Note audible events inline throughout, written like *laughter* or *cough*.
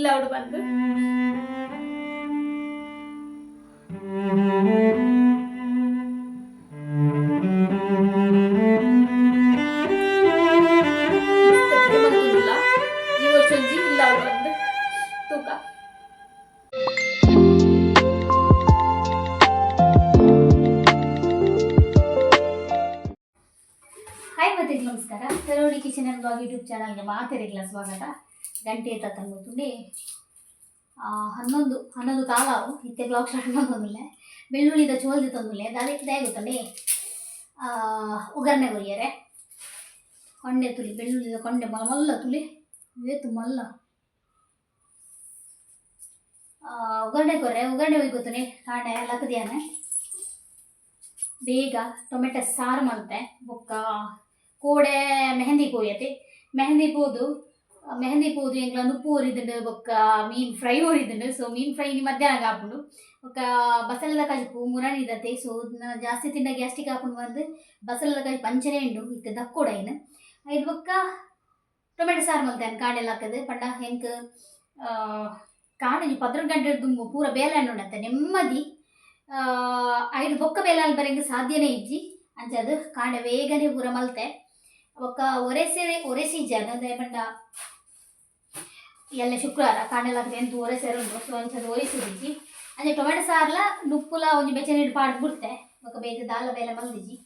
ಇಲ್ಲ ಅವಡು ಬಂದು ಗಂಟೆ ಎತ್ತ ಆ, ಹನ್ನೊಂದು ಹನ್ನೊಂದು ಕಾಲಾವು ಇತ್ತೆ ಬ್ಲಾಕ್ ಸ್ಟಾರ್ಟ್ ದ ಬೆಳ್ಳುಳ್ಳಿದ ಚೋಲ್ದಿ ತಂದ್ಮೇಲೆ ದಾರಿ ಇದೇ ಗೊತ್ತಂಡೆ ಒಗ್ಗರಣೆ ಕೊರಿಯರೆ ಕೊಂಡೆ ತುಳಿ ಬೆಳ್ಳುಳ್ಳಿದ ಕೊಂಡೆ ಮಲ್ಲ ಮಲ್ಲ ತುಳಿ ಇವತ್ತು ಮಲ್ಲ. ಒಗ್ಗರಣೆ ಕೊರೆ ಒಗ್ಗರಣೆ ಗೊತ್ತೇ ಕಾಣೆ ಲಕ್ಕದಿಯಾನೆ ಬೇಗ ಟೊಮೆಟೊ ಸಾರು ಮಲ್ತೆ ಬೊಕ್ಕ, ಕೋಡೆ, ಮೆಹಂದಿ ಕೋಯತಿ ಮೆಹಂದಿ ಪೋದು ಮೆಹಂದಿ ಪೋದು ಎಂಗ್ಲ ಉಪ್ಪು ಒರಿದುಂಡು ಬೊಕ್ಕ ಮೀನ್ ಫ್ರೈ ಒರಿದುಂಡು ಸೊ ಮೀನ್ ಫ್ರೈ ನಿ ಮಧ್ಯಾಹ್ನ ಹಾಪುಂಡು ಬೊಕ್ಕ ಬಸಳೆದ ಕಜಪು ಇದೆ ಸೊ ನ- ಜಾಸ್ತಿ ತಿಂಡ ಗ್ಯಾಸ್ಟಿಕ್ ಹಾಕೊಂಡು ಬಂದು ಬಸಳೆದ ಕಜಿ ಪಂಚನೆ ಉಂಡು ಇತ್ತೆ ದಕ್ಕೋಡೈನ್ ಐದು ಬೊಕ್ಕ ಟೊಮೆಟೊ ಸಾರು ಮಲ್ತೇನೆ ಕಾಂಡೆಲ್ಲ ಹಾಕದು ಪಂಡ ಹೆಂಕ್ ಕಾಂಡೆ ಪದ್ರ ಗಂಟೆ ದುಂಬು ಪೂರ ಬೇಲೆ ಉಂಡತ್ತೆ ನೆಮ್ಮದಿ. ಆ, ಐದು ಬೊಕ್ಕ ಬೇಲಾಲ್ ಬರೆಯಂಗೆ ಸಾಧ್ಯನೇ ಇಜ್ಜಿ. ಅಂಚದು ಕಾಂಡ ವೇಗನೆ ಪೂರ ಮಲ್ತೆ. ಒಕ್ಕ ಒರೆಸೆ ಒರೆಸಿಜ್ಜೆ. ಅದಂದ್ರೆ ಪಂಡ ಎಲ್ಲ ಶುಕ್ರವಾರ ಕಾಂಡೆಲ್ಲ ಎಂಟು ಒರೆಸೆರು ಉಂಟು ಸೊ ಅಂಚದು ಒರೆಸಿದಿಜ್ಜಿ ಅಂಚೆ ಟೊಮೆಟೊ ಸಾರ್ಲ ನುಪ್ಪುಲ ಒಂಜಿ ಬೆಚ್ಚನೆ ಇಟ್ಟು ಪಾಡ್ ಬಿಡ್ತೆ ಒಕ್ಕ ಬೇಗ ದಾಲ ಬೇಲೆ ಮಲ್ದಿಜ್ಜಿ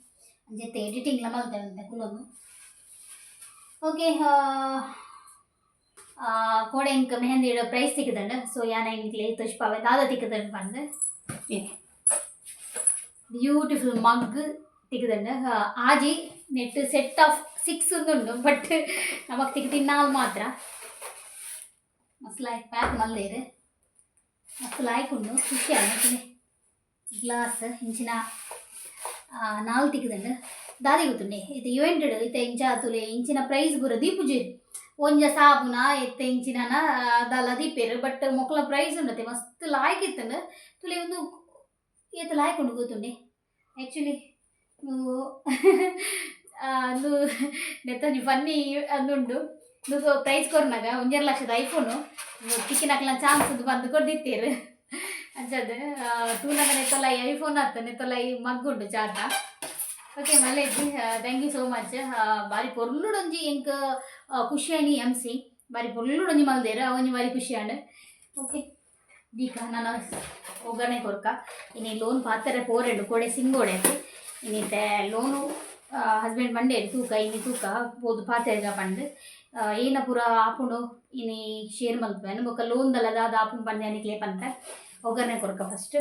ಅಂಚೆತ್ತೆ ಎಡಿಟಿಂಗ್ಲ ಮಲ್ತೆ ಅಂತೆ ಕುಲೊಂದು ಓಕೆ ಕೋಡೆ ಇಂಕ ಮೆಹಂದಿ ಇಡೋ ಪ್ರೈಸ್ ತಿಕ್ಕದಂಡ ಸೊ ಯಾನ ಇಂಕ್ಲೆ ತುಷ್ಪಾವೆ ದಾದ ತಿಕ್ಕದಂಡು ಬಂದು. ಬ್ಯೂಟಿಫುಲ್ ಮಗ್ ತೆಗೆದಂಡು. ಆಜಿ ನೆಟ್ ಸೆಟ್ ಆಫ್ ಸಿಕ್ಸ್ ಉಂಡು ಬಟ್ ನಮಕ್ ತಿಕ್ಕ ತಿನ್ನಾಲ್ ಮಾತ್ರ ಮಸ್ತ್ ಲಾಯ್ಕ್ ಪ್ಯಾಕ್ ಮಲ್ಲೇರು ಮಸ್ತ್ ಲಾಯ್ಕ್ ಉಂಡು ಖುಷಿ ಆಗುತ್ತೆ ಗ್ಲಾಸ್, ಇಂಚಿನ ನಾಲ್ ತಿಕ್ಕದಂಡು ದಾದಿ ಗೊತ್ತುಂಡೆ ಇದು ಇವೆಂಟೆಡ್ ಇತ್ತೆ ಇಂಚ ತುಲೆ, ಇಂಚಿನ ಪ್ರೈಸ್ ಬುರ ದೀಪುಜಿ ಒಂಜ ಸಾಬುನ ಎತ್ತ ಇಂಚಿನ ದಾಲ ದೀಪೇರು. ಬಟ್ ಮೊಕ್ಲ ಪ್ರೈಸ್ ಉಂಡತೆ ಮಸ್ತ್ ಲಾಯ್ಕ್ ಇತ್ತಂಡ ತುಲೆ ಒಂದು ಲಾಯ್ಕ್ ಉಂಡು ಗೊತ್ತುಂಡೆ *laughs* ಆ್ಯಕ್ಚುಲಿ ಅದು ನೆತ್ತೊಂದು ಫನ್ನಿ ಅಂದುಂಡು ನೀವು ಪ್ರೈಸ್ ಕೊರ್ನಾಗ ಒಂಜೆರ್ ಲಕ್ಷದ ಐಫೋನು ತಿಕ್ಕಿನಕ್ಲ ಚಾನ್ಸ್ ಬಂದು ಕೊಡ್ದಿತ್ತೇರು. ಅಂಚದು ತೂನಾಗ ನೆತ್ತೊಲ್ಲ ಐಫೋನ್ ಆತ ನೆತ್ತೊಲ್ಲ ಈ ಮಗ್ಗುಂಡು ಚಾಟ ಓಕೆ ಮಲೆ ಇಜ್ಜಿ ಥ್ಯಾಂಕ್ ಯು ಸೋ ಮಚ್ ಬಾರಿ ಪೊರ್ಲುಡೊಂಜಿ ಎಂಕ್ ಖುಷಿ ಆಯ್ನಿ ಎಂ ಸಿ ಬಾರಿ ಪೊರ್ಲುಡೊಂಜಿ ಮಲ್ದೇರ ಅವನಿ ಬಾರಿ ಖುಷಿ ಆಂಡ್ ಓಕೆ ದೀಕ, ನಾನು ಒಗ್ಗರಣೆ ಕೊರ್ಕ ಇನ್ನು ಲೋನ್ ಪಾತ್ರೆ ಪೋರೆಂಡು, ಕೋಡೆ ಸಿಂಗೋಡೆ ಇನ್ನಿತ್ತೆ ಲೋನು ಹಸ್ಬೆಂಡ್ ಮಂಡೆ ತೂಕ ಇನ್ನು ತೂಕ ಬೋದು ಪಾತ್ರೆಗ ಪಂಡು ಆ, ಏನ ಪೂರ ಆಪುಂಡು ಇನಿ ಶೇರ್ ಮಲ್ಪೇನು ಬೊಕ್ಕ ಲೋನ್ದಲ್ಲ ದಾದ ಆಪುಂಡು ಪಂಡೆ ಅನಿಕ್ಲೆ ಪಂತ ಒಗ್ಗರಣೆ ಕೊರ್ಕ ಫಸ್ಟ್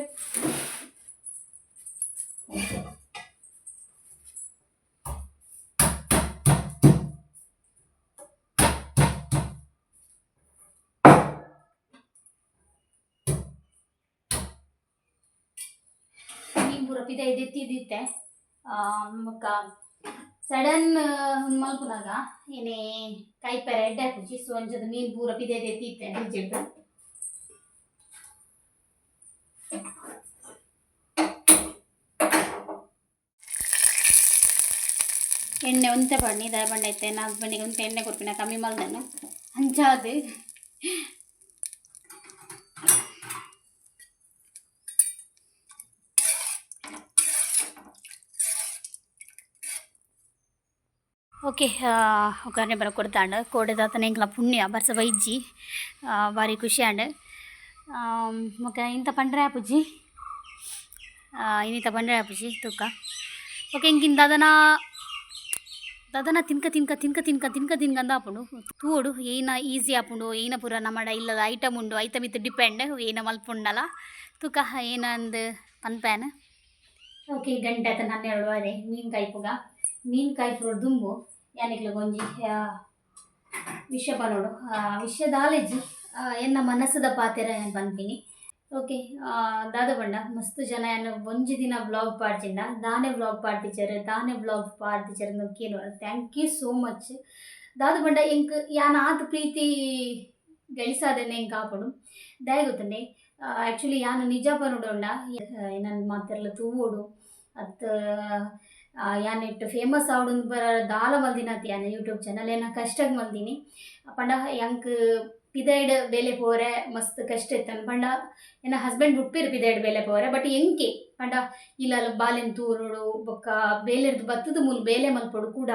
ಮೀನು ಪೂರ ಪಿದ ಎತ್ತಿದ್ದಿತ್ತೆ ಬೊಕ್ಕ ಸಡನ್ ಮಲ್ಪುನಾಗ ಏನೇ ಕೈಪೆರ ಎಡ್ಡೆ ಹಾಕುಚಿ ಸೊ ಒಂಚದ ಮೀನು ಪೂರ ಪಿದೆ ಎತ್ತಿತ್ತೆ ಫ್ರಿಜ್ಜಿಟ್ಟು ಎಣ್ಣೆ ಒಂತೆ ಬಣ್ಣಿ ದಯ ಬಣ್ಣ ಐತೆ ನಾ ಹಸ್ಬೆಂಡಿಗೆ ಒಂತೆ ಎಣ್ಣೆ ಕೊಡ್ಪಿನ ಕಮ್ಮಿ ಮಲ್ದನ್ನು ಹಂಚಾದು ಓಕೆ ಒಗ್ಗರಣೆ ಬರ കൊടുത്താണ് ಕೋಡೆದಾತನ ಇಂಕ್ಲ ಪುಣ್ಯ ಬರ್ಸ ವೈಜ್ಜಿ ಆ, ಬಾರಿ ಖುಷಿ ಆಂಡ್ ಮೊಕ್ಕ ಇಂತ ಪಂಡ್ರೆ ಆಪುಜಿ ಇನ್ನಿತ ಪಂಡ್ರೆ ಆಪುಜಿ ತೂಕ. ಓಕೆ ಇಂಕಿನ್ ದಾದನ ದಾದನ ತಿನ್ಕ ತಿನ್ಕ ತಿನ್ಕ ತಿನ್ಕ ತಿನ್ಕ ತಿನ್ಕ ಅಂದ ಆಪುಂಡು. ತೂಡು ಏನ ಈಸಿ ಆಪುಂಡು ಏನ ಪೂರ ನಮ್ಮಡ ಇಲ್ಲದ ಐಟಮ್ ಉಂಡು ಐಟಮ್ ಇತ್ತು ಡಿಪೆಂಡ್ ಏನ ಮಲ್ಪುಂಡಲ್ಲ ತೂಕ ಏನಂದು ಪನ್ಪ್ಯಾನ್ ಓಕೆ ಗಂಟೆ ಆತ ಹನ್ನೆರಡುವರೆ ಮೀನು ಕಾಯ್ಪುಗ ಮೀನು ಕಾಯ್ಪುರ ದುಂಬು. ಯಾನಿಕ್ಲ ಗೊಂಜಿ ಆ, ವಿಷಯ ಬನ್ನೋಡು ವಿಷಯ ದಾಲೆಜ್ಜಿ ಆ, ಎನ್ನ ಮನಸ್ಸದ ಪಾತೆರ ಬಂದಿನಿ. ಓಕೆ ದಾದ ಬಂಡ ಮಸ್ತ್ ಜನ ಏನು ಒಂಜಿ ದಿನ ಬ್ಲಾಗ್ ಪಾಡ್ಚಿಂಡ ದಾನೆ ಬ್ಲಾಗ್ ಪಾಡ್ತಿಚರ್ ದಾನೆ ಬ್ಲಾಗ್ ಪಾಡ್ತಿಚರ್ ನೊಕ್ಕೇನು ಥ್ಯಾಂಕ್ ಯು ಸೋ ಮಚ್ ದಾದ ಬಂಡ ಎಂಕ್ ಯಾನ ಆತ ಪ್ರೀತಿ ಗಳಿಸಾದನ್ನೇ ಹೆಂಗೆ ಆಪಡು ದಯ ಗೊತ್ತಂಡೆ ಆ್ಯಕ್ಚುಲಿ ಯಾನು ನಿಜ ಪನುಡೊಂಡ ನನ್ನ ಮಾತೆಲ್ಲ ತೂವೋಡು ಅತ್ ಇಟ್ಟು ಫೇಮಸ್ ಆವಡು ಬರ ದಾಲ ಮಲ್ದಿನ ಯಾನ ಯೂಟ್ಯೂಬ್ ಚಾನಲ್ ಏನ ಕಷ್ಟ ಮಲ್ದಿನಿ. ಪಂಡ ಯಂಕ್ ಪಿದೈಡ್ ಬೇಲೆ ಪೋರೆ, ಮಸ್ತ್ ಕಷ್ಟ ಇತ್ತನ್ ಪಂಡ ಏನ ಹಸ್ಬೆಂಡ್ ಹುಟ್ಟಿರ್ ಪಿದೈಡ್ ಬೇಲೆ ಪೋರೆ ಬಟ್ ಎಂಕೆ? ಪಂಡ ಇಲ್ಲ ಬಾಲೆನ್ ತೂರುಡು, ಬೊಕ್ಕ ಬೇಲೆರ್ದು ಬತ್ತದ ಮುಲ್ ಬೇಲೆ ಮಲ್ಪೊಡು ಕೂಡ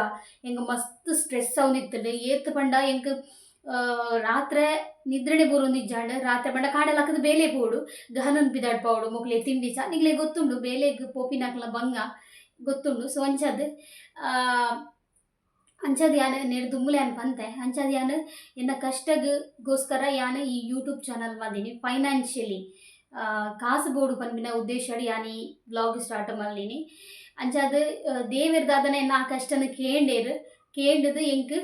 ಹೆಂಗ ಮಸ್ತ್ ಸ್ಟ್ರೆಸ್ ಅವನಿತ್ತಂಡು ಏತ್ ಪಂಡ ಎಂಕ್ ರಾತ್ರೆ ನಿದ್ರೆನೆ ಜಾಂಡ ರಾತ್ರಿ ಪಂಡ ಕಾಡಲ ಹಾಕದ ಬೇಲೆ ಪೋಡು, ಗಹನನ್ ಪಿದಾಡ್ ಪೌಡು ಮೊಕ್ಲೆ ತಿಂಡಿ ಚಾ, ನಿಗ್ಲೆ ಗೊತ್ತುಂಡು, ಬೇಲೆಗ್ ಪೋಪಿನಾಕ್ಲ ಬಂಗ. ಗೊತ್ತುಂಡು. ಸೊ ಅಂಚದ್ ಅಂಚದ ಯಾನ್ ನೆಡ್ ದುಮ್ಮುಲೆ ಯಾನ್ ಪಂತೆ, ಅಂಚದ್ ಯಾನ್ ಎನ್ನ ಕಷ್ಟಗೋಸ್ಕರ ಯಾನ್ ಈ ಯೂಟ್ಯೂಬ್ ಚಾನಲ್ ಮಾದಿನಿ. ಫೈನಾನ್ಷಿಯಲಿ ಕಾಸು ಬೋಡು ಪನ್ಪಿನ ಉದ್ದೇಶ ಯಾನ್ ಈ ಬ್ಲಾಗ್ ಸ್ಟಾರ್ಟ್ ಮಲ್ದಿನಿ ಅಂಚಾದ್ ದೇವೆರ್ದಾದನ ಆ ಕಷ್ಟನ ಕೇಂಡೇರು, ಕೇಂಡದು ಎಂಕ್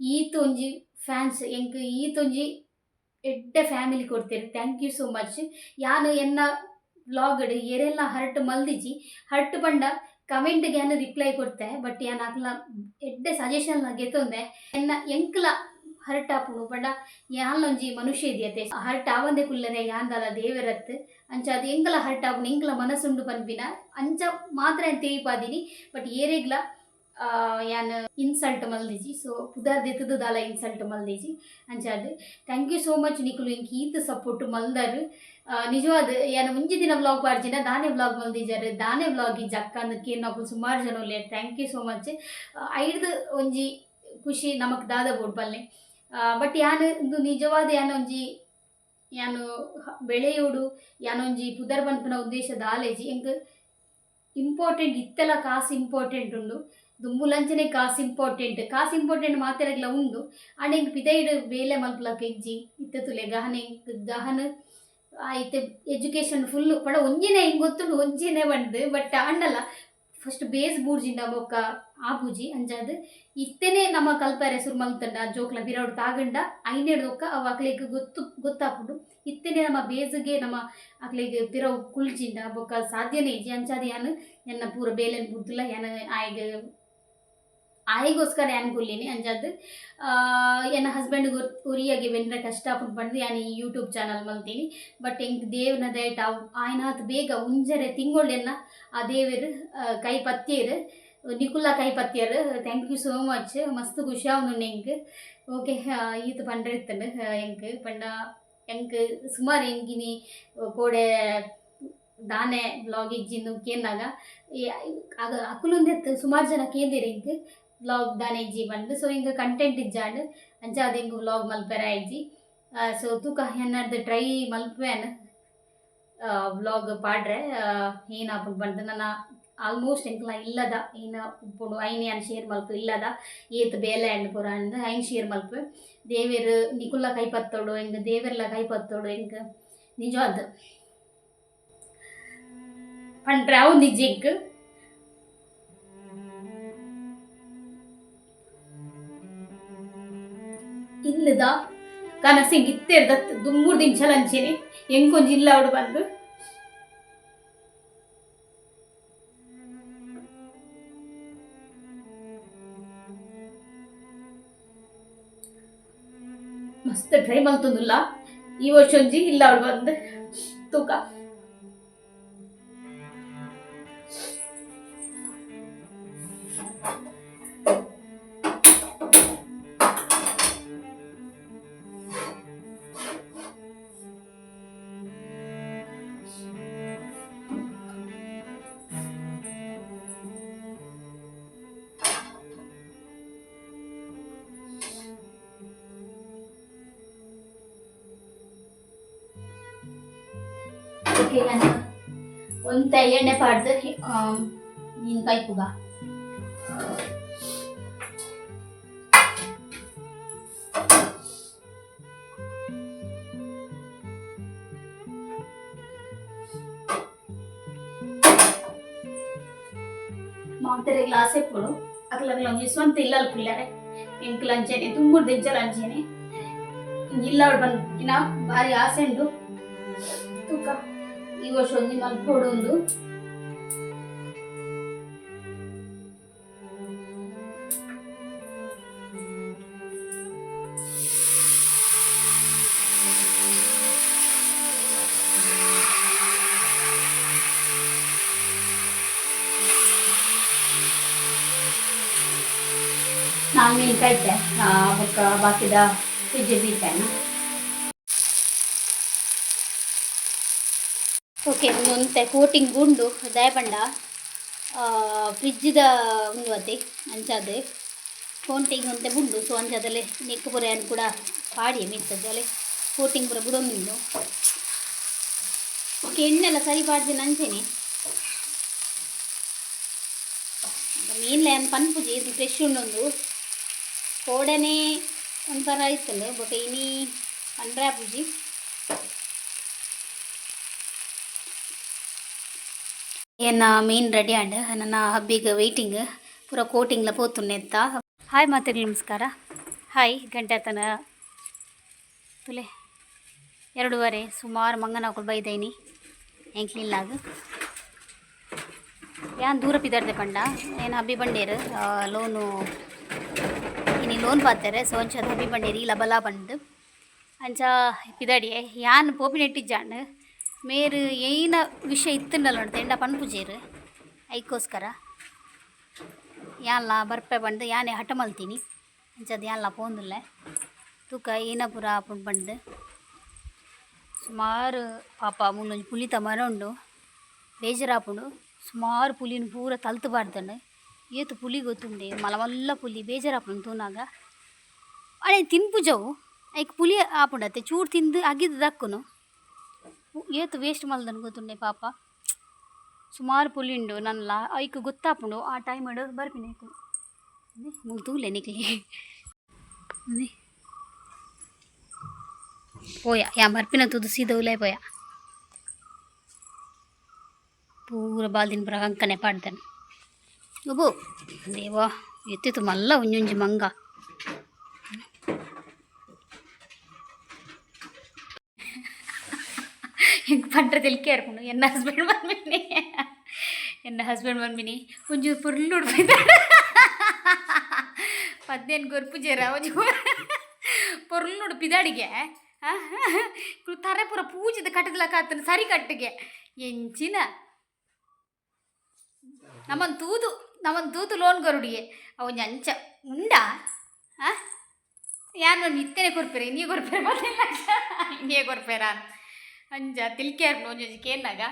ಈ ಒಂಜಿ ಫ್ಯಾನ್ಸ್ ಎಂಕ್ ಈ ಒಂಜಿ ಎಡ್ಡೆ ಫ್ಯಾಮಿಲಿ ಕೊಡ್ತೀರಿ. ಥ್ಯಾಂಕ್ ಯು ಸೋ ಮಚ್ ಯಾನ್ ಎನ್ನ ಬ್ಲಾಗ್ಡ್ ಎರೆಲ್ಲ ಹರ್ಟ್ ಮಲ್ದಿಜಿ, ಹರ್ಟ್ ಪಂಡ ಕಮೆಂಟ್ಗೆ ಏನು ರಿಪ್ಲೈ ಕೊಡ್ತೆ ಬಟ್ ಅಕ್ಲ ಎಡ್ಡೆ ಸಜೆಷನ್ ಗೆತ್ತೊಂದೆ. ಎನ್ನ ಎಂಕ್ಲ ಹರ್ಟ್ ಬಡ ಪಂಡ ಯಾನ್ಲೊಂಜಿ ಮನುಷ್ಯ ಇದೆಯತೆ ಹರ್ಟ್ ಆವಂದೆ ಕುಲ್ಲರೆ ಯಾಂದಲ ದೇವರತ್. ಅಂಚ ಅದು ಎಂಕಲ ಹರ್ಟ್ ಎಂಕ್ಲ ಮನಸ್ಸುಂಡು ಪನ್ಪಿನ. ಅಂಚ ಮಾತ್ರ ತೇಯಿಪಾದಿನಿ ಬಟ್ ಏರೆಗ್ಲ ಆ, ಯಾನ್ ಇನ್ಸಲ್ಟ್ ಮಲ್ದಿಜಿ ಸೊ ಪುದರ್ ದೆತ್ತದು ದಾಲ ಇನ್ಸಲ್ಟ್ ಮಲ್ದಿಜಿ ಅಂಚಾದ್ ಥ್ಯಾಂಕ್ ಯು ಸೋ ಮಚ್ ನಿಕುಲು ಇಂಕ್ ಈತ ಸಪೋರ್ಟ್ ಮಲ್ದಾರ. ನಿಜವಾದ ಯಾನ್ ಮುಂಚೆ ದಿನ ವ್ಲಾಗ್ ಪಾಡ್ಜಿನ ದಾನೆ ವ್ಲಾಗ್ ಮಲ್ದಿಜಾರ್ ದಾನೆ ವ್ಲಾಗ್ ಈ ಜಕ್ಕ ಅಂದಕ್ಕೆ ನಾವು ಸುಮಾರು ಜನ ಒಳ್ಳೆ ಥ್ಯಾಂಕ್ ಯು ಸೋ ಮಚ್. ಐಡ್ದು ಒಂಜಿ ಖುಷಿ ನಮಕ್ ದಾದ ಬೋಡ್ ಪಲ್ಲೆ. ಬಟ್ ಯಾನ್ ಇಂದು ನಿಜವಾದ ಯಾನ್ ಒಂಜಿ ಯಾನು ಬೆಳೆಯೋಡು ಯಾನೊಂಜಿ ಪುದರ್ ಪನ್ಪುನ ಉದ್ದೇಶ ದಾಲೇಜಿ ಎಂಕ್ ಇಂಪಾರ್ಟೆಂಟ್ ಇತ್ತೆಲ ಕಾಸು ಇಂಪಾರ್ಟೆಂಟ್ ಉಂಡು. ದುಂಬುಲಂಚನೆ ಕಾಸು ಇಂಪಾರ್ಟೆಂಟ್. ಕಾಸು ಇಂಪಾರ್ಟೆಂಟ್ ಮಾತೆರೆಗ್ಲ ಉಂಡು. ಎಂಕ್ ಪಿದೈಡ್ ಬೇಲೆ ಮಲ್ಪಲಕ ಕೆಜ್ಜಿ ಇತ್ತೆ ತುಲೆ ಗಹನ ಗಹನ ಆಯ್ತು ಎಜುಕೇಶನ್ ಫುಲ್ಲು ಪಡ ಒಂಜಿನೇ ಹಿಂಗೆ ಗೊತ್ತುಂಡು? ಒಂಜಿನೇ ಬಂದು ಬಟ್ ಅಣ್ಣಲ್ಲ ಫಸ್ಟ್ ಬೇಸ್ ಬೂರ್ಜಿಂಡ ಆ ಬೂಜಿ, ಅಂಜಾದ್. ಇತ್ತೇನೆ ನಮ್ಮ ಕಲ್ಪರೆ ಸುರು ಮಲ್ತಂಡ, ಜೋಕ್ಲ ಬಿರಾಡು ತಾಗಂಡ ಐನೇಡ್ದೊಕ್ಕ ಅವ ಅಕ್ಲೆಗ್ ಗೊತ್ತು, ಗೊತ್ತಾಪುಂಡು. ಇತ್ತೇನೆ ನಮ್ಮ ಬೇಸ್ಗೆ ನಮ್ಮ ಅಕ್ಲೆಗ್ ಪಿರವು ಕುಲ್ಜಿಂಡ ಬೊಕ್ಕ ಸಾಧ್ಯನೇ ಇಜ್ಜಿ ಅಂಚಾದ ಏನು ಎನ್ನ ಪೂರ ಬೇಲೆನ್ ಬುಡ್ದುಲ ಏನ ಆಯ್ಗ್ ಆಯ್ಗೋಸ್ಕರ ಯಾನ್ ಗುಲ್ಲಿನಿ ಅಂಜಾದ್ ಎನ್ನ ಹಸ್ಬೆಂಡ್ ಉರಿಯಾಗಿ ಬೆಂದ್ರೆ ಕಷ್ಟ ಬಂದು ಯಾನ್ ಈ ಯೂಟ್ಯೂಬ್ ಚಾನಲ್ ಮಲ್ತೀನಿ. ಬಟ್ ಎಂಕ್ ದೇವ್ನ ದಯಟ್ ಅವ್ ಆಯ್ನಾತ್ ಬೇಗ ಉಂಜರೆ ತಿಂಗೊಳ್ಳೆನ್ನ ಆ ದೇವೆರ್ ಕೈ ಪತ್ತಿಯರು ನಿಕುಲ್ಲ ಕೈ ಪತ್ತಿಯರು ಥ್ಯಾಂಕ್ ಯು ಸೋ ಮಚ್ ಮಸ್ತ್ ಖುಷಿ ಆವುಂಡು ಎಂಕ್ ಓಕೆ ಈತ ಪಂಡ್ರೆ ಇತ್ತಂಡು ಎಂಕ್ ಪಂಡ ಎಂಕ್ ಸುಮಾರು ಹೆಂಗಿನಿ, ಕೋಡೆ, ದಾನೆ, ಬ್ಲಾಗ್ ಇಜ್ಜಿಂದು ಕೇಂದಾಗ ಆಗ ಅಕುಲುಂದೆತ್ ಸುಮಾರು ಜನ ಕೇಂದಿರ ಇಂಕ್ ಬ್ಲಾಗ್ ದಾನೆ ಇಜ್ಜಿ ಬಂದು ಸೊ ಹಿಂಗೆ ಕಂಟೆಂಟ್ ಇಜ್ಜಾಂಡ್. ಅಂಚ ಅದು ಹಿಂಗೆ ವ್ಲಾಗ್ ಮಲ್ಪೆರ ಇಜ್ಜಿ ಸೊ ತೂಕ ದ ಟ್ರೈ ಮಲ್ಪೆನ್ ವ್ಲಾಗ್ ಪಾಡ್ರೆ ಏನಾಪುಂಡು ಬಂದು ನನ್ನ ಆಲ್ಮೋಸ್ಟ್ ಎಂಕ್ಲ ಇಲ್ಲದ, ಏನ ಉಪ್ಪುಂಡು, ಐನ್ ಅನ್ ಶೇರ್ ಮಲ್ಪು, ಇಲ್ಲದ. ಏತ್ ಬೇಲೆ ಅಂಡ್ ಪುರ ಅಂದ, ಐನ್ ಶೇರ್ ಮಲ್ಪು ದೇವೆರ್ ನಿಕುಲ್ಲ ಕೈ ಪತ್ತೋಡು ಹೆಂಗೆ ದೇವೆರ್ಲ ಕೈ ಪತ್ತೋಡು ಎಂಕ್ ನಿಜವಾದ ಪಂಡ್ರೆ ಅವು ನಿಜ ಇಲ್ಲದ ಕನಸಿಂಗ್ ಮೂರು ದಿನ ದಿಂಚಲ ಅಂಚೆನೆ ಇಲ್ಲ ಅವಡು ಬಂದು. ಮಸ್ತ್ ಟ್ರೈ ಮಲ್ತೊಂದುಲ್ಲ ಈ ವರ್ಷ ಒಂಜಿ ಇಲ್ಲ ಅವಳು ಬಂದು. ತೂಕ. ಒಂತ ಎಣ್ಣೆ ಪಾಡ್ದು ನೀನು ಕೈಪುಗ ಮಾtere ಗ್ಲಾಸ್ ಎಪ್ಪುಡು ಅಕ್ಲಗ್ಲ ಒಂಜಿ ಸ್ವಂತ ಇಲ್ಲಲ್ ಪಿಲ್ಲರೆ ಎಂಕ್ಲ ಅಂಚೆನೆ ತುಂಬುಡು ದೆಜ್ಜಲ ಅಂಚೆನೆ ಇಲ್ಲ ಅವಳು ಬಂದಿನ ಭಾರಿ ಆಸೆ ಉಂಡು ತೂಕ ವರ್ಷ ಒಂಜಿ ಮಲ್ಪೋಡು ಒಂದು ನಾನು ಮೀನು ಆ ಬೊಕ್ಕ ಬಾಕಿದ ಫ್ರಿಜ್ಜಿ ಬೀಳ್ತೇನೆ ಓಕೆ ಒಂತೆ ಕೋಟಿಂಗ್ ಉಂಡು ದಯಪಂಡ ಫ್ರಿಜ್ದ ಉಂಡು ಅತ್ತೆ ಅಂಚಾದೆ ಕೋಟಿಂಗ್ ಒಂತೆ ಬುಂಡು ಸೊ ಅಂಚಾದಲ್ಲಿ ನೆಕ್ಕು ಪುರ ಏನು ಕೂಡ ಪಾಡಿ ಮಿತ್ತದಲ್ಲಿ ಕೋಟಿಂಗ್ ಪುರ ಬುಡೊಂದುಂಡು ಓಕೆ, ಎಣ್ಣೆಲ್ಲ ಸರಿ ಪಾಡ್ದು ನಂಚೇನೆ ಮೀನ್ಲ ಏನು ಪನ್ಪುಜಿ, ಇದು ಫ್ರೆಶ್ ಉಂಡೊಂದು. ಕೋಡನೆ ಒಂಥರ ಇತ್ತಲ್ಲ, ಬಟ್ ಇನಿ ಪಂಡ್ರಾ ಪೂಜಿ ಏನ ಮೀನ್ ರೆಡಿ ಆಂಡ್ ನನ್ನ ಹಬ್ಬಿಗೆ ವೆಯ್ಟಿಂಗ್ ಪೂರ ಕೋಟಿಂಗ್ಲ ಪೋತುನ್ನೆತ್ತ ಹಾಯ್ ಮಾತಿರ್ಲಿ, ನಮಸ್ಕಾರ. ಹಾಯ್ ಗಂಟೆ ತನ ತುಲೆ, ಎರಡೂವರೆ, ಸುಮಾರು ಮಂಗನಕುಲು ಬೈದೈನಿ. ಎಂಕ್ಲಿಲ್ಲಾಗ ಯಾನ್ ದೂರ ಪಿದಾಡ್ದೆ ಪಂಡ ಏನು ಹಬ್ಬಿ ಬಂಡೇರು ಲೋನು ಇನಿ ಲೋನ್ ಪಾತಾರೆ ಸೊ ಅಂಚ ಹಬ್ಬಿ ಬಂಡೇರಿ ಇಲ್ಲ ಬಲ ಬಂದು. ಅಂಚ, ಪಿದಾಡಿಯೇ, ಯಾನ್ ಪೋಪಿ ನೆಟ್ಟಿಜ್ಜಾಂಡ್ ಮೇರು ಏನ ವಿಷಯ ಇತ್ತಂಡಲ್ಲ ನೋಡ್ತೆ, ಎಂಡ ಪನ್ಪುಜೇರು? ಐಕೋಸ್ಕರ? ಯಾನ್ಲ ಬರ್ಪೆ ಬಂದು, ಯಾನೇ ಹಠ ಮಲ್ತೀನಿ. ಅಂಚದು ಯಾನ್ಲ ಪೋಂದಿಲ್ಲ. ತೂಕ ಏನ ಪೂರ ಆಪುಂಡು ಬಂದು. ಸುಮಾರು ಪಾಪ ಮುಲ್ಲೊಂಜಿ ಪುಲಿತ ಮರ ಉಂಡು ಬೇಜಾರಾಪುಂಡು. ಸುಮಾರು ಪುಲಿನ ಪೂರ ತಲ್ತು ಬಾರ್ದಂಡು ಏತು ಪುಲಿ ಗೊತ್ತುಂಡೆ, ಮಲಮಲ್ಲ ಪುಲಿ ಬೇಜಾರಾಪುಂಡು ತೂನಾಗ. ಅಣೆ ತಿನ್ಪುಜವು, ಐಕ್ ಪುಲಿ ಆಪುಂಡತ್ತೆ, ಚೂರು ತಿಂದು ಅಗಿದು ದಕ್ಕುನು. ಏತು ವೇಸ್ಟ್ ಮಲ್ದನ್ ಗೊತ್ತುಂಡೆ ಪಾಪ. ಸುಮಾರು ಪುಲಿಂಡು ನನ್ನ ಲಾ, ಐಕ್ ಗೊತ್ತಾಪುಂಡು. ಆ ಟೈಮ್ ಇಡು ಬರ್ಪಿನ ಐಕು ಮುಗ್ದೂಲೆ ನಿಕ್ಲಿ. ಪೋಯ, ಯಾ ಬರ್ಪಿನ ತೂದು ಸೀದೌಲೆ ಪೋಯ. ಪೂರ ಬಾಲ್ದಿನ ಬರ ಅಂಕನೆ ಪಾಡ್ದನ್ ಒಬ್ಬು ದೇವ ಎತ್ತಿತ್ತು ಮಲ್ಲ ಒಂಜೊಂಜಿ ಮಂಗ. ಹೆಂಗೆ ಪಂಡ್ರೆ ತಿಳ್ಕೆ ಇರ್ಕೊಂಡು ಎನ್ನ ಹಸ್ಬೆಂಡ್ ಬಂದ್ಬಿನಿ ಎನ್ನ ಹಸ್ಬೆಂಡ್ ಬಂದ್ಬಿನಿ ಒಂಚೂರು ಪುರ್ಲು ಉಡ್ಬಿದ್ದಾರೆ ಪದ್ನೇನು ಗೊರ್ಪು ಜೇರ ಒಂಚು ಪೊರ್ಲು ಉಡುಪಿದಾಡಿಗೆ ತರೆ ಪೂರ ಪೂಜದ ಕಟ್ಟದ್ಲಕ್ಕಾತನ ಸರಿ ಕಟ್ಟಿಗೆ ಎಂಚಿನ ನಮ್ಮನ್ ತೂದು ನಮ್ಮನ್ ತೂತು ಲೋನ್ ಗರುಡಿಗೆ ಅವನ್ ಅಂಚ ಉಂಡ ಯಾರು ನಾನು ಇತ್ತೇನೆ ಕೊರ್ಪೇರೆ ಇನ್ನೇ ಕೊರ್ಪೇರೆ ಬರ್ಲಿಲ್ಲ ಇನ್ನೇ ಕೊರ್ಪೇರ ಅಂಜ ತಿಲ್ಕೇರ್ ಒಂಜೊಂಜಿ ಕೇರ್ನಾಗ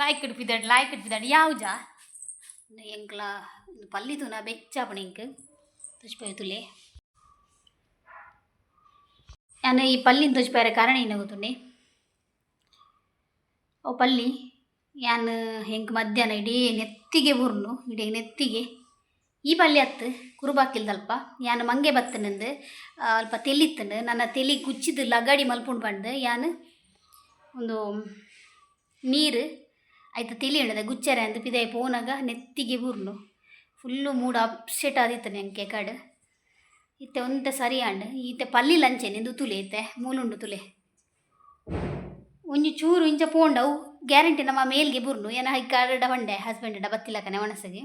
ಲಾಯ್ಕ್ ಇಡ್ಪಿದ್ದಾಡ್ ಲಾಯ್ಕ್ ಇಡ್ಪಿದ್ದಾಡ್ ಯಾವ್ಜಾ ಎಂಕ್ಲ ಪಲ್ಲಿತು ನಾ ಬೆಚ್ಚಾಪಣ ಇಂಕ್. ತುಷ್ಪಯುತುಲೆ ನಾನು ಈ ಪಲ್ಲಿನ ತುಜ್ಪಾರ ಕಾರಣ ಏನು ಗೊತ್ತುಂಡೆ ಓ ಪಲ್ಲಿ, ಯಾನ್ ಹೆಂಗೆ ಮಧ್ಯಾಹ್ನ ಇಡೀ ನೆತ್ತಿಗೆ ಬರ್ನು, ಇಡೀ ನೆತ್ತಿಗೆ. ಈ ಪಲ್ಯ ಹತ್ತು ಕುರುಬಾಕಿಲ್ದಲ್ಪ ಯಾನು ಮಂಗೆ ಬತ್ತನಂದು ಅಲ್ಪ ತೆಲಿತ್ತನು, ನನ್ನ ತೆಲಿ ಕುಚ್ಚಿದ ಲಗಾಡಿ ಮಲ್ಪುಂಡು ಬಂದು, ಯಾನ್ ಒಂದು ನೀರು, ಆಯ್ತು ತಿಳಿ ಹೇಳಿದೆ, ಗುಚ್ಚರೆ ಅಂದು ಪಿದಾಯ ಪೋನಾಗ ನೆತ್ತಿಗೆ ಬುರ್ನು ಫುಲ್ಲು ಮೂಡ್ ಅಪ್ಸೆಟ್ ಆದಿತ್ತು ನೆಂಕೆ ಕಾಡು. ಇತ್ತೆ ಒಂದು ಸರಿ ಆಂಡ್ ಈತೆ ಪಲ್ಲಿ ಲಂಚೆ, ನಿಂದು ತುಲೆ ಇತ್ತೆ, ಮೂಲುಂಡು ತುಲೆ. ಒಂಜಿ ಚೂರು ಇಂಚ ಪೋಂಡವು, ಗ್ಯಾರಂಟಿ ನಮ್ಮ ಮೇಲ್ಗೆ ಬುರ್ನು ಏನ ಹೈಕಾಡ ಬಂಡೆ ಹಸ್ಬೆಂಡ್ ಬತ್ತಿಲಕನೆ ಒಣಸಗೆ.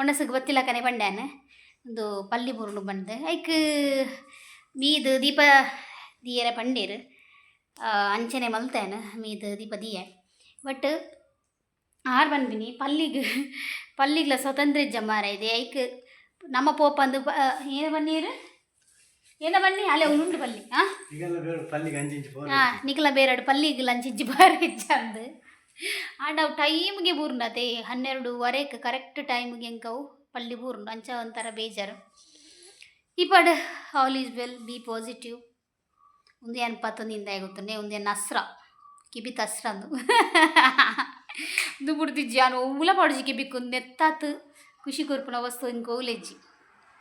ಒಣಸಗೆ ಬತ್ತಿಲಕನೆ ಬಂಡ್ಯಾನ ಒಂದು ಪಲ್ಲಿ ಬುರ್ನು ಬಂದೆ. ಐಕ್, ಮೀದು ದೀಪ ದಿಯರೆ ಪಂಡೇರು ಅಂಚನೆ ಮಲ್ತೇನ ಮೀದ ದೀಪ ದಿಯೆ ಬಟ್ ಆರು ಬಂದ್ಬಿನಿ ಪಲ್ಲಿಗೆ ಪಲ್ಲಿಗ್ಲ ಸ್ವತಂತ್ರ ಜಮಾರ ಇದೆ ಐಕ್ ನಮ್ಮ ಪೋಪಂದು ಏನ ಬನ್ನೀರು ಏನ ಬನ್ನಿ ಅಲ್ಲೇ ಉಂಡು ಪಲ್ಲಿ ಹಾಂ ನಿಖಲ ಬೇರೆಡು ಪಲ್ಲಿಗೆ ಲಂಚಿಜ್ಜಿ ಬಾರಿ ಇಜ್ಜಂದು ಆಂಡ ಅವು ಟೈಮ್ಗೆ ಬೂರ್ನತೆ ಹನ್ನೆರಡುವರೆಗೆ ಕರೆಕ್ಟ್ ಟೈಮ್ಗೆ ಎಂಕವು ಪಲ್ಲಿ ಬೂರ್ನು ಅಂಚ ಒಂಥರ ಬೇಜಾರು ಈ ಪಡ್ all is well be positive ಒಂದು ಏನು ಆಗುತ್ತೆ ಒಂದು ಏನು ಅಸ್ರ ಕಿಬಿ ಇದು ಬಿಡ್ತಿಜ್ಜಿ ನಾನು ಉಲ ಪಡ್ಜಿ ಕಿಬಿಕ್ಕು ನೆತ್ತಾತು. ಖುಷಿ ಕೊರ್ಪುನ ವಸ್ತು ಕೋಲೆಜ್ಜಿ ಉಲೆಜ್ಜಿ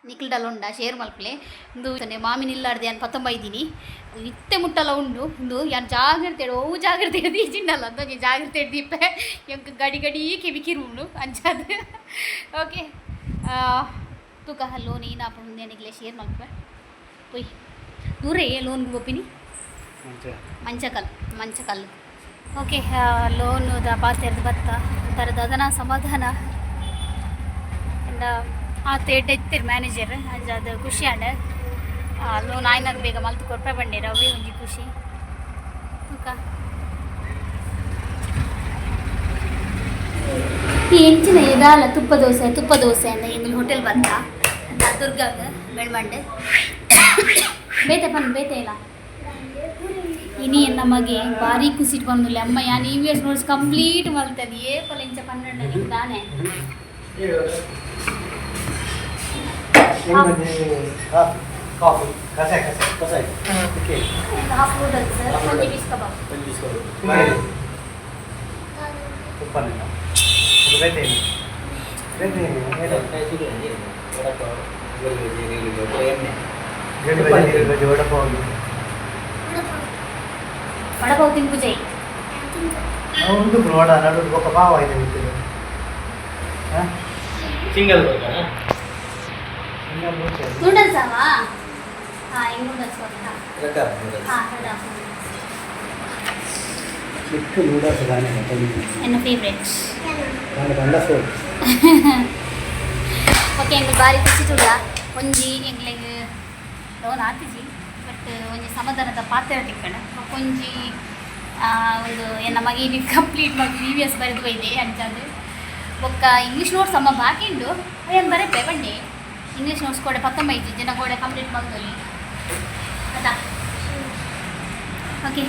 ನಿಕ್ಲ್ಡಲ್ಲ ಉಂಡ, ಶೇರ್ ಮಲ್ಪಲೆ ಇಂದು ಮಾಮಿನ ಇಲ್ಲಾಡ್ದೆ ಯಾನು ಪತ್ತೊಂಬೈದಿನಿ ಇತ್ತೆ ಮುಟ್ಟಲ್ಲ ಉಂಡು. ಇಂದು ಯಾನು ಜಾಗ್ರತೆ ಓ ಜಾಗ್ರತೆ ದೀಜಿಂಡಲ್ಲ ಅಂತ ಜಾಗ್ರತೆ ದೀಪೆ. ಎಂಕ್ ಗಡಿ ಗಡಿ ಕಿವಿಕಿರು ಉಂಡು ಅಂಚಾದ ಓಕೆ. ತೂಕ ಹಲ್ಲೋ, ನೀನು ಅಪ್ಪ ಮುಂದೆ ಶೇರ್ ಮಲ್ಪೆ ಪೊಯ್. ದೂರೇ ಲೋನ್ ಒಪ್ಪಿನಿ ಮಂಚಕಲ್ ಮಂಚಕಲ್. ಓಕೆ ಲೋನು ದ ಪಾತೆರ್ದು ಬತ್ತ? ಥರದ ಅದನ ಸಮಾಧಾನ. ಆತ ಎಡ್ಡೆ ಇತ್ತಿರ್ ಮ್ಯಾನೇಜರ್ ಅಂಚ ಅದು ಖುಷಿ ಅಂಡ ಲೋನ್ ಆಯ್ನಾಗ ಬೇಗ ಮಲ್ತು ಕೊಟ್ಟ ಬಂಡೇರ ಅವೇ ಒಂಜಿ ಖುಷಿ. ಓಕ ಈ ಹೆಂಚಿನ ಎದಾಲ ತುಪ್ಪ ದೋಸೆ ತುಪ್ಪ ದೋಸೆ ಅಂದ ಎಂಗಿಲ್ ಹೋಟೆಲ್ ಬಂದ ದುರ್ಗಾಗ ಬೆಳ್ಮಂಡೆ. ಬೇತೆ ಪನ್ ಬೇತೆ ಇಲ್ಲ ಇನಿ ನಮಗೆ ಭಾರಿ ಖುಷಿ ಬಂದಿಲ್ಲ ಅಮ್ಮ ಯಾನ್ ಈ ವಿಯರ್ಸ್ ನೋಡ್ಸ್ ಕಂಪ್ಲೀಟ್ ಮಲ್ತದೆ ಏ ಪಲ ಇಂಚ ಪನ್ನೆರಡು ನಿಮ್ದಾನೆ ಕಾಫಿ ಕಾಫಿ ಕಸಾಯ ಕಸಾಯ ಕಸಾಯ ಓಕೆ ಹಾಫ್ ನೂಡಲ್ಸ್ ಒಂಜಿ ಫಿಶ್ ಕಬಾಬ್ ತುಪ್ಪನಿಲ್ಲ ಅದು ಬೇಟೇನು ಬೇಟೇನು ಗಡಿ ವಡಪಾವ್ ವಡಪಾವ್ ತಿನ್ಪು ಜೈ ಒಂದು ವಡ ನಡು ఒక ಪಾವ ಇದೆ ಗೊತ್ತಿಲ್ಲ ಸಿಂಗಲ್ ಬರ್ತಾನ ನೂಡಲ್ಸ್ ಅವಾ ಹಾಂ ಹೆಂಗ್ ನೂಡಲ್ಸ್ ಗೊತ್ತಾ ರೆಡ್ ಹಾಂ ರೆಡ್ ಹಾಫ್ ಚಿಕ್ಕ ನೂಡಲ್ಸ್ ಗಾನೆ ಎನ್ನ ಫೇವ್ರೆಟ್ ನಾನು ಗಂಡ ಸೋಲ್ ಓಕೆ ಎಂಗ್ಳು ಬಾರಿ ಖುಷಿ ಚೂಡ ಒಂಜಿ ಎಂಗ್ಲಿಗೆ ಲೋನ್ ಆತಿಜಿ ಬಟ್ ಒಂಜಿ ಸಮಾಧಾನದ ಪಾತ್ರ ತಿಕ್ಕಣ ಒಂಜಿ ಒಂದು ಎನ್ನ ಮಗೆ ಈ ಕಂಪ್ಲೀಟ್ ಮಾಡಿ ವಿ ವಿ ಎಸ್ ಬರೆದು ಬೈದೆ ಅಂಚಾದ್ರೆ ಒಕ್ಕ ಇಂಗ್ಲೀಷ್ ನೋಟ್ಸ್ ಅಮ್ಮ ಬಾಕಿಂಡು ಏನು ಬರೀ ಬಂಡೆ ಇಂಗ್ಲೀಷ್ ನೋಟ್ಸ್ ಕೂಡ ಪತ್ತೊಂಬೈದು ಜನ ಕೂಡ ಕಂಪ್ಲೀಟ್ ಮಾಡ್ದಲ್ಲಿ ಅದಾ. ಓಕೆ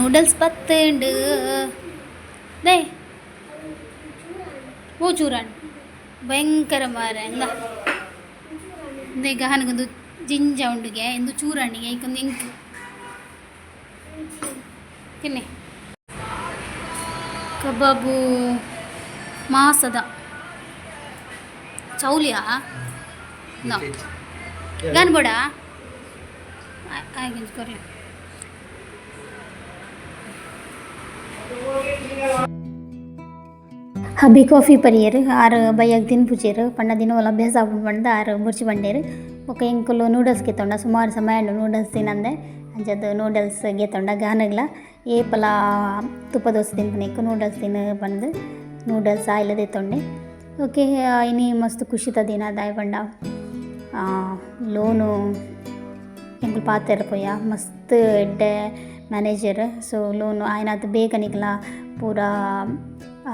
ನೂಡಲ್ಸ್ ಪತ್ತುಂಡು ದೇ ಚೂರಣ್ಣ ಭಯಂಕರ ಮಾರ ಎಂದ ಈಗ ನನಗೊಂದು ಜಿಂಜ ಉಂಡುಗೆ ಎಂದು ಚೂರಣ್ಣಿಗೆ, ಈಗೊಂದು ಇಂಕ್. ತಿನ್ನಿ. ಕಬಾಬು ಮಾಸದ. ಚೌಲಿಯಾ? ಗನ್ಬೋಡ? ಆಗಿಂಚ್ಕೊರ್ಲಿ ಹಬ್ಬಿ ಕಾಫಿ ಪರಿಯರ್ ಆರು ಬೈಯಾಗ ತಿನ್ ಪುಜೇರು ಪಣ್ಣ ದಿನ ಒಲ ಅಭ್ಯಾಸ ಆಗ್ಬಿಟ್ಟು ಬಂದ ಆರು ಮುರ್ಚಿ ಬಂಡೇರು ఒక ఇంకులు నూడిల్స్ ಗೆತ್ತೊಂಡ ಸುಮಾರು ಸಮಯ ನೂಡಲ್ಸ್ ತಿನ್ನಂದೆ ಅಂಚದ್ದು ನೂಡಲ್ಸ್ ಗೆತ್ತೊಂಡ ಗಾನಗ್ಲ ಏಪಲ ತುಪ್ಪ ದೋಸೆ ತಿನ್ಪನೇಕು ನೂಡಲ್ಸ್ ತಿನ್ನ ಬಂದು ನೂಡಲ್ಸ್ ಆಯ್ಲ ತೆತ್ತೊಂಡೆ ಓಕೆ ಇನಿ ಮಸ್ತ್ ಖುಷಿತ ದಿನ ದಾಯ್ ಪಂಡ ಲೋನು ಎಂಕುಲು ಪಾತೆರ್ ಪೋಯ ಮಸ್ತ್ ಎಡ್ಡೆ ಮ್ಯಾನೇಜರ್ ಸೊ ಲೋನು ಆಯ್ನಾತ್ ಬೇಗ ನಿಕ್ಲ ಪೂರ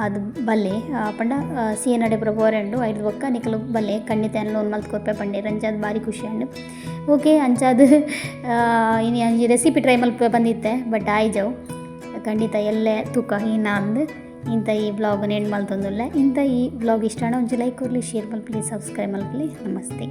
ಅದು ಬಲ್ಲೆ ಪಂಡ ಸಿ ಎನ್ ಪೂರ ಬೋರೆಂಡು ಐದು ಒಕ್ಕ ನಿಕಲು ಬಲ್ಲೆ ಖಂಡಿತ ಲೋನ್ ಮಲ್ತ್ ಕೊರ್ಪೆ ಪಂಡೆ, ರಂಜಾದ್ ಭಾರಿ ಖುಷಿ ಅಂಡು ಓಕೆ ಅಂಚಾದ್ ಇನಿ ಅಂಜಿ ರೆಸಿಪಿ ಟ್ರೈ ಮಲ್ಪ ಬಂದಿತ್ತೆ ಬಟ್ ಆಯ್ಜವು. ಖಂಡಿತ ಎಲ್ಲೇ ತೂಕ ಇನ್ನ ಅಂದು ಇಂಥ ಈ ಬ್ಲಾಗ್ ನೆಂಡ್ ಮಲ್ತೊಂದುಲ್ಲೆ ಇಂಥ ಈ ಬ್ಲಾಗ್ ಇಷ್ಟ ಒಂಚೂರು ಲೈಕ್ ಕೊರಲಿ ಶೇರ್ ಮಲ್ಪಲಿ ಸಬ್ಸ್ಕ್ರೈಬ್ ಮಲ್ಪಲಿ ನಮಸ್ತೆ.